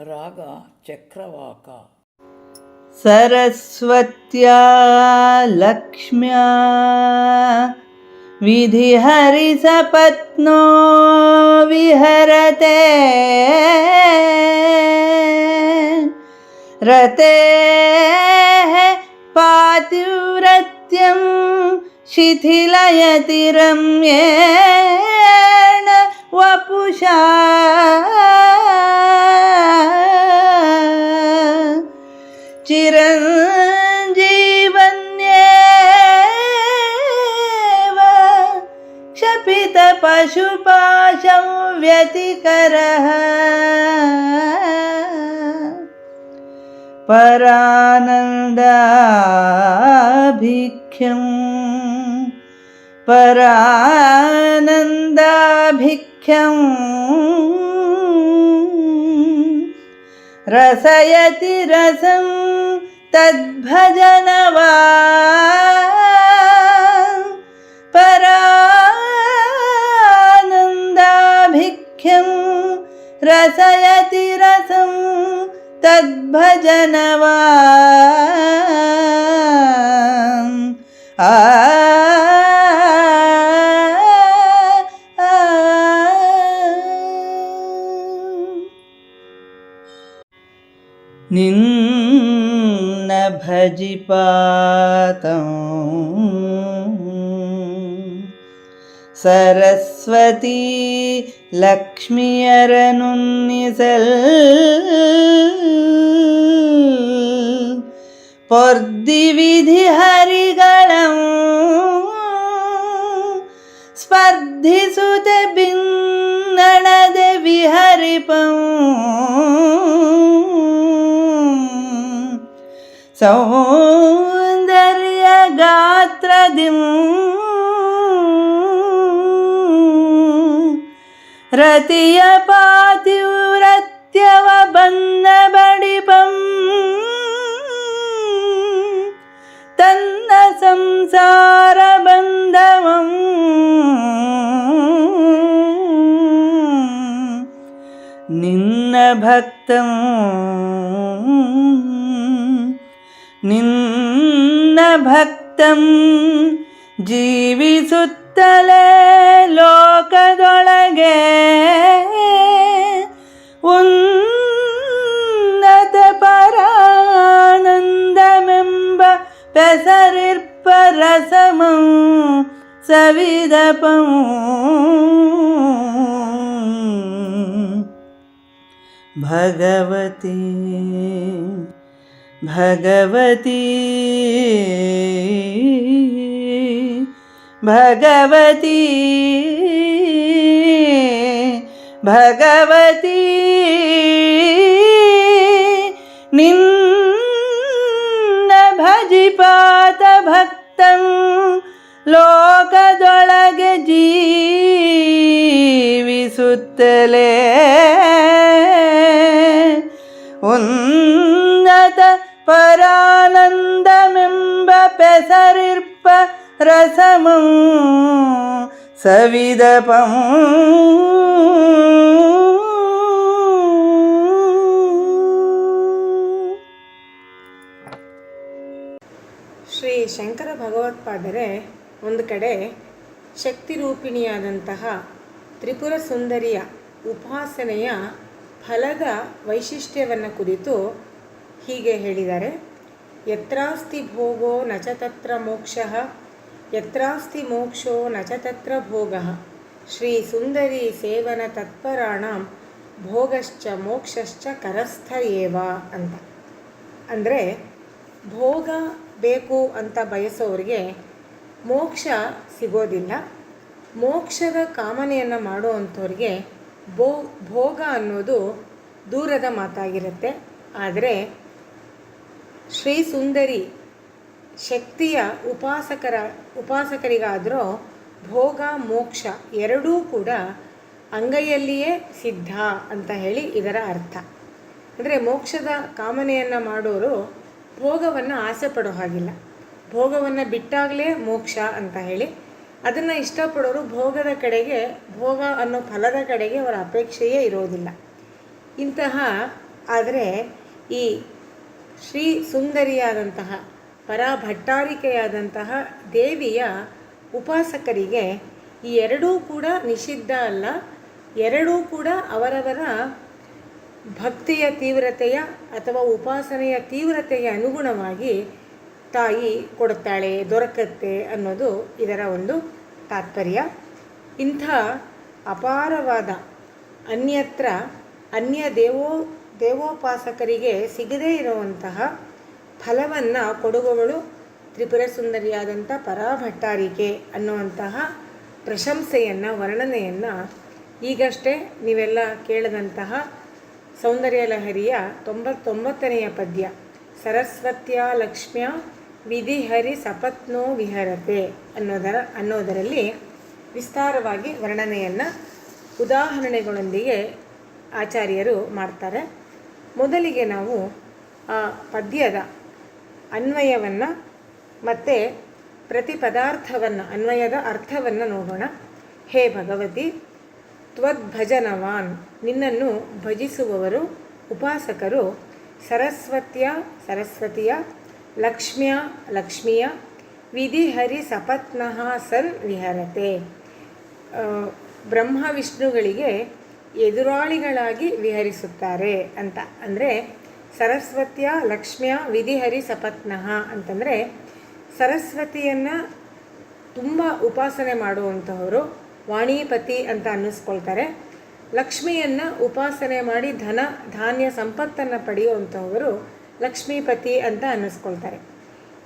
राग चक्रवाका। सरस्वत्या लक्ष्म्या विधिहरिसपत्नो विहरते। रतेः पातिव्रत्यं शिथिलयति रम्ये वपुषा। चिरञ्जीवन्येव क्षपितपशुपाशं व्यतिकरः परानन्दाभिख्यं परानन्दाभिख्यम् रसयति रसं तद्भजन वा परानन्दाभिख्यं रसयति रसं तद्भजन वा आन् भजि पात सरस्वती लक्ष्मी अरनुनिसल् पोर्दिविधिहरिगळं स्पर्धिसुतबिन्न विहरिपौ സൗന്ദര്യഗാത്രതിം രതിയ പാതിവ്രത്യവ ബന്ധപടിപം തന്ന സംസാരബന്ധമം നിന്ന ഭക്തം ಬಂಧವಂ ನಿನ್ನ ಭಕ್ತಂ ನಿನ್ನ ಭಕ್ತಂ ಜೀವಿಸುತ್ತಲೇ ಲೋಕದೊಳಗೆ ಉನ್ನತ ಪರಾನಂದಮೆಂಬ ಪೆಸರಿರ್ಪ ರಸಮಂ ಸವಿದಪಂ ಭಗವತಿ. ಭಗವತಿ. ಭಗವತಿ. ನಿನ್ನ ಭಜಿಪಾತ ಭಕ್ತಂ ಲೋಕದೊಳಗೆ ಜೀವಿಸುತ್ತಲೇ. ಉನ್ನತ ಪರಾನಂದಮೆಂಬ ಪೆಸರಿರ್ಪ ರಸಮಂ ಸವಿದಪಂ. ಶ್ರೀ ಶಂಕರ ಭಗವತ್ಪಾದರೆ ಒಂದು ಕಡೆ ಶಕ್ತಿರೂಪಿಣಿಯಾದಂತಹ ತ್ರಿಪುರ ಸುಂದರಿಯ ಉಪಾಸನೆಯ ಫಲದ ವೈಶಿಷ್ಟ್ಯವನ್ನು ಕುರಿತು ಹೀಗೆ ಹೇಳಿದ್ದಾರೆ ಯತ್ರಾಸ್ತಿ ಭೋಗೋ ನಚ ತತ್ರ ಮೋಕ್ಷ, ಯತ್ರಾಸ್ತಿ ಮೋಕ್ಷೋ ನಚ ತತ್ರ ಭೋಗ, ಶ್ರೀ ಸುಂದರಿ ಸೇವನ ತತ್ಪರಾಣ ಭೋಗಶ್ಚ ಮೋಕ್ಷಶ್ಚ ಕರಸ್ಥ ಏವ ಅಂತ. ಅಂದರೆ, ಭೋಗ ಬೇಕು ಅಂತ ಬಯಸೋರಿಗೆ ಮೋಕ್ಷ ಸಿಗೋದಿಲ್ಲ. ಮೋಕ್ಷದ ಕಾಮನೆಯನ್ನು ಮಾಡುವಂಥವ್ರಿಗೆ ಭೋ, ಭೋಗ ಅನ್ನೋದು ದೂರದ ಮಾತಾಗಿರುತ್ತೆ. ಆದರೆ ಶ್ರೀ ಸುಂದರಿ ಶಕ್ತಿಯ ಉಪಾಸಕರ, ಉಪಾಸಕರಿಗಾದರೂ ಭೋಗ, ಮೋಕ್ಷ ಎರಡೂ ಕೂಡ ಅಂಗೈಯಲ್ಲಿಯೇ ಸಿದ್ಧ ಅಂತ ಹೇಳಿ ಇದರ ಅರ್ಥ. ಅಂದರೆ ಮೋಕ್ಷದ ಕಾಮನೆಯನ್ನು ಮಾಡೋರು ಭೋಗವನ್ನು ಆಸೆ ಪಡೋ ಹಾಗಿಲ್ಲ. ಭೋಗವನ್ನು ಬಿಟ್ಟಾಗಲೇ ಮೋಕ್ಷ ಅಂತ ಹೇಳಿ ಅದನ್ನು ಇಷ್ಟಪಡೋರು ಭೋಗದ ಕಡೆಗೆ, ಭೋಗ ಅನ್ನೋ ಫಲದ ಕಡೆಗೆ ಅವರ ಅಪೇಕ್ಷೆಯೇ ಇರೋದಿಲ್ಲ. ಇಂತಹ ಆದರೆ ಈ ಶ್ರೀ ಸುಂದರಿಯಾದಂತಹ ಪರಾಭಟ್ಟಾರಿಕೆಯಾದಂತಹ ದೇವಿಯ ಉಪಾಸಕರಿಗೆ ಈ ಎರಡೂ ಕೂಡ ನಿಷಿದ್ಧ ಅಲ್ಲ, ಎರಡೂ ಕೂಡ ಅವರವರ ಭಕ್ತಿಯ ತೀವ್ರತೆಯ ಅಥವಾ ಉಪಾಸನೆಯ ತೀವ್ರತೆಗೆ ಅನುಗುಣವಾಗಿ ತಾಯಿ ಕೊಡುತ್ತಾಳೆ, ದೊರಕತ್ತೆ ಅನ್ನೋದು ಇದರ ಒಂದು ತಾತ್ಪರ್ಯ. ಇಂಥ ಅಪಾರವಾದ ಅನ್ಯತ್ರ ಅನ್ಯ ದೇವೋ ದೇವೋಪಾಸಕರಿಗೆ ಸಿಗದೇ ಇರುವಂತಹ ಫಲವನ್ನು ಕೊಡುವವಳು ತ್ರಿಪುರ ಸುಂದರಿಯಾದಂಥ ಪರಾಭಟ್ಟಾರಿಕೆ ಅನ್ನುವಂತಹ ಪ್ರಶಂಸೆಯನ್ನು, ವರ್ಣನೆಯನ್ನು ಈಗಷ್ಟೇ ನೀವೆಲ್ಲ ಕೇಳಿದಂತಹ ಸೌಂದರ್ಯ ಲಹರಿಯ ತೊಂಬತ್ತೊಂಬತ್ತನೆಯ ಪದ್ಯ. ಸರಸ್ವತಿಯ ಲಕ್ಷ್ಮ್ಯ ವಿಧಿಹರಿ ಸಪತ್ನೋ ವಿಹರತೆ ಅನ್ನೋದರ, ಅನ್ನೋದರಲ್ಲಿ ವಿಸ್ತಾರವಾಗಿ ವರ್ಣನೆಯನ್ನು ಉದಾಹರಣೆಗಳೊಂದಿಗೆ ಆಚಾರ್ಯರು ಮಾಡ್ತಾರೆ. ಮೊದಲಿಗೆ ನಾವು ಪದ್ಯದ ಅನ್ವಯವನ್ನು ಮತ್ತು ಪ್ರತಿ ಪದಾರ್ಥವನ್ನು ಅನ್ವಯದ ಅರ್ಥವನ್ನು ನೋಡೋಣ. ಹೇ ಭಗವತಿ ತ್ವದ್ಭಜನವಾನ್ ನಿನ್ನನ್ನು ಭಜಿಸುವವರು ಉಪಾಸಕರು ಸರಸ್ವತಿಯ ಸರಸ್ವತಿಯ, ಲಕ್ಷ್ಮ್ಯ, ಲಕ್ಷ್ಮಿಯ, ವಿಧಿಹರಿ ಸಪತ್ನಃ ಸನ್ ವಿಹರತೆ ಬ್ರಹ್ಮ ವಿಷ್ಣುಗಳಿಗೆ ಎದುರಾಳಿಗಳಾಗಿ ವಿಹರಿಸುತ್ತಾರೆ ಅಂತ. ಅಂದರೆ ಸರಸ್ವತಿಯ, ಲಕ್ಷ್ಮಿಯ ವಿಧಿಹರಿ ಸಪತ್ನಃ ಅಂತಂದರೆ ಸರಸ್ವತಿಯನ್ನು ತುಂಬ ಉಪಾಸನೆ ಮಾಡುವಂಥವರು ವಾಣಿಪತಿ ಅಂತ ಅನ್ನಿಸ್ಕೊಳ್ತಾರೆ. ಲಕ್ಷ್ಮಿಯನ್ನು ಉಪಾಸನೆ ಮಾಡಿ ಧನ, ಧಾನ್ಯ ಸಂಪತ್ತನ್ನು ಪಡೆಯುವಂಥವರು ಲಕ್ಷ್ಮೀಪತಿ ಅಂತ ಅನ್ನಿಸ್ಕೊಳ್ತಾರೆ.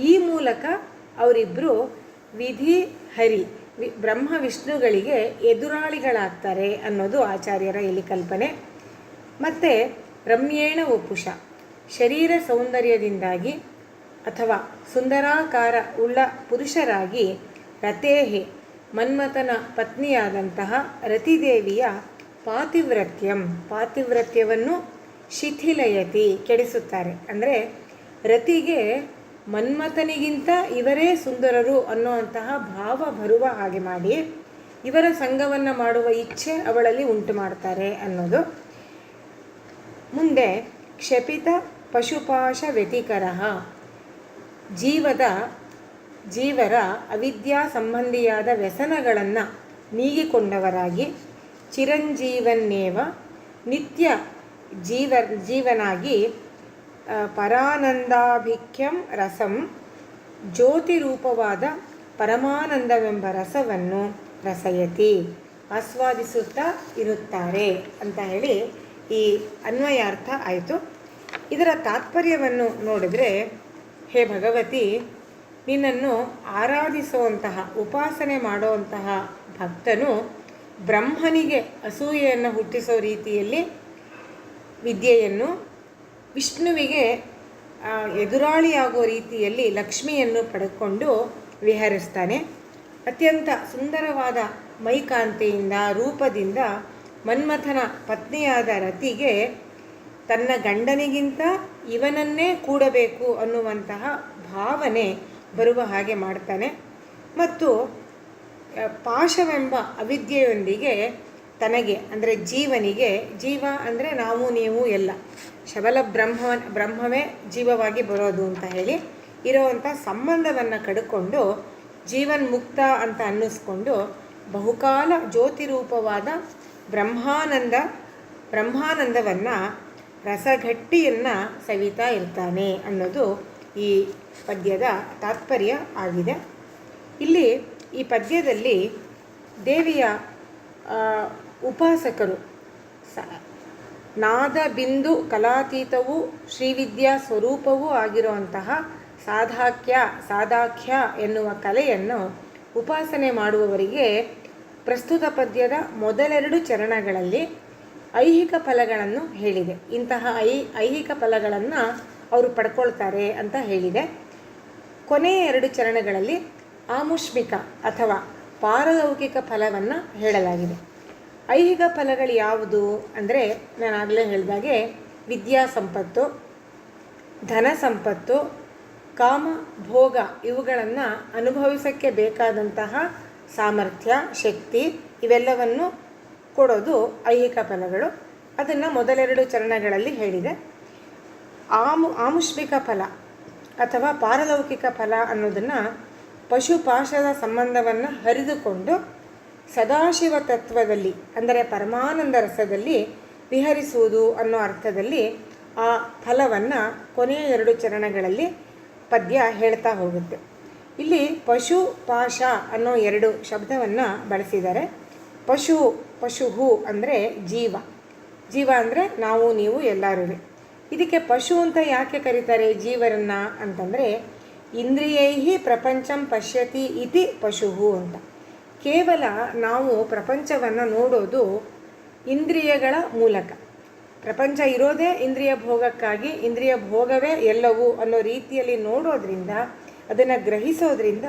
ಈ ಮೂಲಕ ಅವರಿಬ್ಬರು ವಿಧಿ ಹರಿ ಬ್ರಹ್ಮ ವಿಷ್ಣುಗಳಿಗೆ ಎದುರಾಳಿಗಳಾಗ್ತಾರೆ ಅನ್ನೋದು ಆಚಾರ್ಯರ ಇಲ್ಲಿ ಕಲ್ಪನೆ. ಮತ್ತು ರಮ್ಯೇಣ ಒಪ್ಪುಷ ಶರೀರ ಸೌಂದರ್ಯದಿಂದಾಗಿ ಅಥವಾ ಸುಂದರಾಕಾರ ಉಳ್ಳ ಪುರುಷರಾಗಿ ರಥೇಹೆ ಮನ್ಮಥನ ಪತ್ನಿಯಾದಂತಹ ರತಿದೇವಿಯ ಪಾತಿವ್ರತ್ಯಂ, ಪಾತಿವ್ರತ್ಯವನ್ನು ಶಿಥಿಲಯತಿ ಕೆಡಿಸುತ್ತಾರೆ. ಅಂದರೆ ರತಿಗೆ ಮನ್ಮಥನಿಗಿಂತ ಇವರೇ ಸುಂದರರು ಅನ್ನುವಂತಹ ಭಾವ ಬರುವ ಹಾಗೆ ಮಾಡಿ ಇವರ ಸಂಘವನ್ನು ಮಾಡುವ ಇಚ್ಛೆ ಅವಳಲ್ಲಿ ಉಂಟು ಮಾಡ್ತಾರೆ ಅನ್ನೋದು. ಮುಂದೆ ಕ್ಷಪಿತ ಪಶುಪಾಶ ವ್ಯತಿಕರ ಜೀವದ ಜೀವರ ಅವಿದ್ಯಾ ಸಂಬಂಧಿಯಾದ ವ್ಯಸನಗಳನ್ನು ನೀಗಿಕೊಂಡವರಾಗಿ ಚಿರಂಜೀವನ್ನೇವ ನಿತ್ಯ ಜೀವ, ಜೀವನಾಗಿ ಪರಾನಂದಾಭಿಖ್ಯಂ ರಸಂ ಜ್ಯೋತಿರೂಪವಾದ ಪರಮಾನಂದವೆಂಬ ರಸವನ್ನು ರಸಯತಿ, ಆಸ್ವಾದಿಸುತ್ತಾ ಇರುತ್ತಾರೆ ಅಂತ ಹೇಳಿ ಈ ಅನ್ವಯಾರ್ಥ ಆಯಿತು. ಇದರ ತಾತ್ಪರ್ಯವನ್ನು ನೋಡಿದರೆ, ಹೇ ಭಗವತಿ, ನಿನ್ನನ್ನು ಆರಾಧಿಸುವಂತಹ, ಉಪಾಸನೆ ಮಾಡುವಂತಹ ಭಕ್ತನು ಬ್ರಹ್ಮನಿಗೆ ಅಸೂಯೆಯನ್ನು ಹುಟ್ಟಿಸೋ ರೀತಿಯಲ್ಲಿ ವಿದ್ಯೆಯನ್ನು ವಿಷ್ಣುವಿಗೆ ಎದುರಾಳಿಯಾಗೋ ರೀತಿಯಲ್ಲಿ ಲಕ್ಷ್ಮಿಯನ್ನು ಪಡೆದುಕೊಂಡು ವಿಹರಿಸ್ತಾನೆ. ಅತ್ಯಂತ ಸುಂದರವಾದ ಮೈಕಾಂತಿಯಿಂದ, ರೂಪದಿಂದ ಮನ್ಮಥನ ಪತ್ನಿಯಾದ ರತಿಗೆ, ತನ್ನ ಗಂಡನಿಗಿಂತ ಇವನನ್ನೇ ಕೂಡಬೇಕು ಅನ್ನುವಂತಹ ಭಾವನೆ ಬರುವ ಹಾಗೆ ಮಾಡ್ತಾನೆ. ಮತ್ತು ಪಾಶವೆಂಬ ಅವಿದ್ಯೆಯೊಂದಿಗೆ ತನಗೆ, ಅಂದರೆ ಜೀವನಿಗೆ, ಜೀವ ಅಂದರೆ ನಾವು, ನೀವು, ಎಲ್ಲ. ಶಬಲ ಬ್ರಹ್ಮ ಬ್ರಹ್ಮವೇ ಜೀವವಾಗಿ ಬರೋದು ಅಂತ ಹೇಳಿ ಇರೋವಂಥ ಸಂಬಂಧವನ್ನು ಕಡ್ಕೊಂಡು ಜೀವನ್ ಮುಕ್ತ ಅಂತ ಅನ್ನಿಸ್ಕೊಂಡು ಬಹುಕಾಲ ಜ್ಯೋತಿರೂಪವಾದ ಬ್ರಹ್ಮಾನಂದ, ಬ್ರಹ್ಮಾನಂದವನ್ನು ರಸಘಟ್ಟಿಯನ್ನು ಸವಿತಾ ಇರ್ತಾನೆ ಅನ್ನೋದು ಈ ಪದ್ಯದ ತಾತ್ಪರ್ಯ ಆಗಿದೆ. ಇಲ್ಲಿ ಈ ಪದ್ಯದಲ್ಲಿ ದೇವಿಯ ಉಪಾಸಕರು ಸ ನಾದ ಬಿಂದು ಕಲಾತೀತವೂ ಶ್ರೀವಿದ್ಯಾ ಸ್ವರೂಪವೂ ಆಗಿರುವಂತಹ ಸಾಧಾಖ್ಯ ಸಾಧಾಖ್ಯ ಎನ್ನುವ ಕಲೆಯನ್ನು ಉಪಾಸನೆ ಮಾಡುವವರಿಗೆ ಪ್ರಸ್ತುತ ಪದ್ಯದ ಮೊದಲೆರಡು ಚರಣಗಳಲ್ಲಿ ಐಹಿಕ ಫಲಗಳನ್ನು ಹೇಳಿದೆ. ಇಂತಹ ಐ, ಐಹಿಕ ಫಲಗಳನ್ನು ಅವರು ಪಡ್ಕೊಳ್ತಾರೆ ಅಂತ ಹೇಳಿದೆ. ಕೊನೆಯ ಎರಡು ಚರಣಗಳಲ್ಲಿ ಆಮುಷ್ಮಿಕ ಅಥವಾ ಪಾರಲೌಕಿಕ ಫಲವನ್ನು ಹೇಳಲಾಗಿದೆ. ಐಹಿಕ ಫಲಗಳು ಯಾವುದು ಅಂದರೆ ನಾನು ಆಗಲೇ ಹೇಳಿದಾಗೆ ವಿದ್ಯಾ ಸಂಪತ್ತು, ಧನ ಸಂಪತ್ತು, ಕಾಮ, ಭೋಗ ಇವುಗಳನ್ನು ಅನುಭವಿಸೋಕ್ಕೆ ಬೇಕಾದಂತಹ ಸಾಮರ್ಥ್ಯ, ಶಕ್ತಿ ಇವೆಲ್ಲವನ್ನು ಕೊಡೋದು ಐಹಿಕ ಫಲಗಳು. ಅದನ್ನು ಮೊದಲೆರಡು ಚರಣಗಳಲ್ಲಿ ಹೇಳಿದೆ. ಆಮು, ಆಮುಷ್ಮಿಕ ಫಲ ಅಥವಾ ಪಾರಲೌಕಿಕ ಫಲ ಅನ್ನೋದನ್ನು ಪಶುಪಾಶದ ಸಂಬಂಧವನ್ನು ಹರಿದುಕೊಂಡು ಸದಾಶಿವ ತತ್ವದಲ್ಲಿ, ಅಂದರೆ ಪರಮಾನಂದ ರಸದಲ್ಲಿ ವಿಹರಿಸುವುದು ಅನ್ನೋ ಅರ್ಥದಲ್ಲಿ ಆ ಫಲವನ್ನು ಕೊನೆಯ ಎರಡು ಚರಣಗಳಲ್ಲಿ ಪದ್ಯ ಹೇಳ್ತಾ ಹೋಗುತ್ತೆ. ಇಲ್ಲಿ ಪಶು, ಪಾಶ ಅನ್ನೋ ಎರಡು ಶಬ್ದವನ್ನು ಬಳಸಿದ್ದಾರೆ. ಪಶು, ಪಶುಹು ಅಂದರೆ ಜೀವ. ಜೀವ ಅಂದರೆ ನಾವು, ನೀವು ಎಲ್ಲರೂ ಇದಕ್ಕೆ ಪಶು ಅಂತ ಯಾಕೆ ಕರೀತಾರೆ ಜೀವರನ್ನು ಅಂತಂದರೆ ಇಂದ್ರಿಯೈ ಪ್ರಪಂಚಂ ಪಶ್ಯತಿ ಇತಿ ಪಶುಹು ಅಂತ. ಕೇವಲ ನಾವು ಪ್ರಪಂಚವನ್ನು ನೋಡೋದು ಇಂದ್ರಿಯಗಳ ಮೂಲಕ. ಪ್ರಪಂಚ ಇರೋದೇ ಇಂದ್ರಿಯ ಭೋಗಕ್ಕಾಗಿ, ಇಂದ್ರಿಯ ಭೋಗವೇ ಎಲ್ಲವೂ ಅನ್ನೋ ರೀತಿಯಲ್ಲಿ ನೋಡೋದ್ರಿಂದ, ಅದನ್ನು ಗ್ರಹಿಸೋದ್ರಿಂದ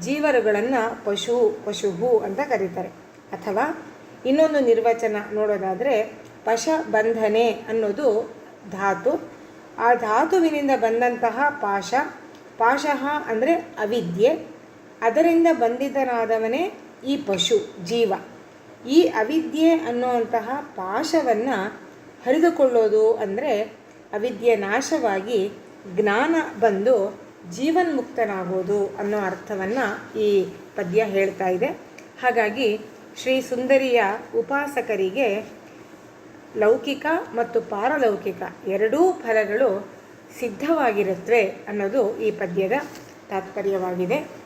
ಜೀವರುಗಳನ್ನು ಪಶು, ಪಶುಭು ಅಂತ ಕರೀತಾರೆ. ಅಥವಾ ಇನ್ನೊಂದು ನಿರ್ವಚನ ನೋಡೋದಾದರೆ ಪಶ ಬಂಧನೆ ಅನ್ನೋದು ಧಾತು. ಆ ಧಾತುವಿನಿಂದ ಬಂದಂತಹ ಪಾಶ, ಪಾಶಃ ಅಂದರೆ ಅವಿದ್ಯೆ. ಅದರಿಂದ ಬಂಧಿತನಾದವನೇ ಈ ಪಶು, ಜೀವ. ಈ ಅವಿದ್ಯೆ ಅನ್ನುವಂತಹ ಪಾಶವನ್ನು ಹರಿದುಕೊಳ್ಳೋದು ಅಂದರೆ ಅವಿದ್ಯೆ ನಾಶವಾಗಿ ಜ್ಞಾನ ಬಂದು ಜೀವನ್ಮುಕ್ತನಾಗೋದು ಅನ್ನೋ ಅರ್ಥವನ್ನು ಈ ಪದ್ಯ ಹೇಳ್ತಾ ಇದೆ. ಹಾಗಾಗಿ ಶ್ರೀ ಸುಂದರಿಯ ಉಪಾಸಕರಿಗೆ ಲೌಕಿಕ ಮತ್ತು ಪಾರಲೌಕಿಕ ಎರಡೂ ಫಲಗಳು ಸಿದ್ಧವಾಗಿರುತ್ತವೆ ಅನ್ನೋದು ಈ ಪದ್ಯದ ತಾತ್ಪರ್ಯವಾಗಿದೆ.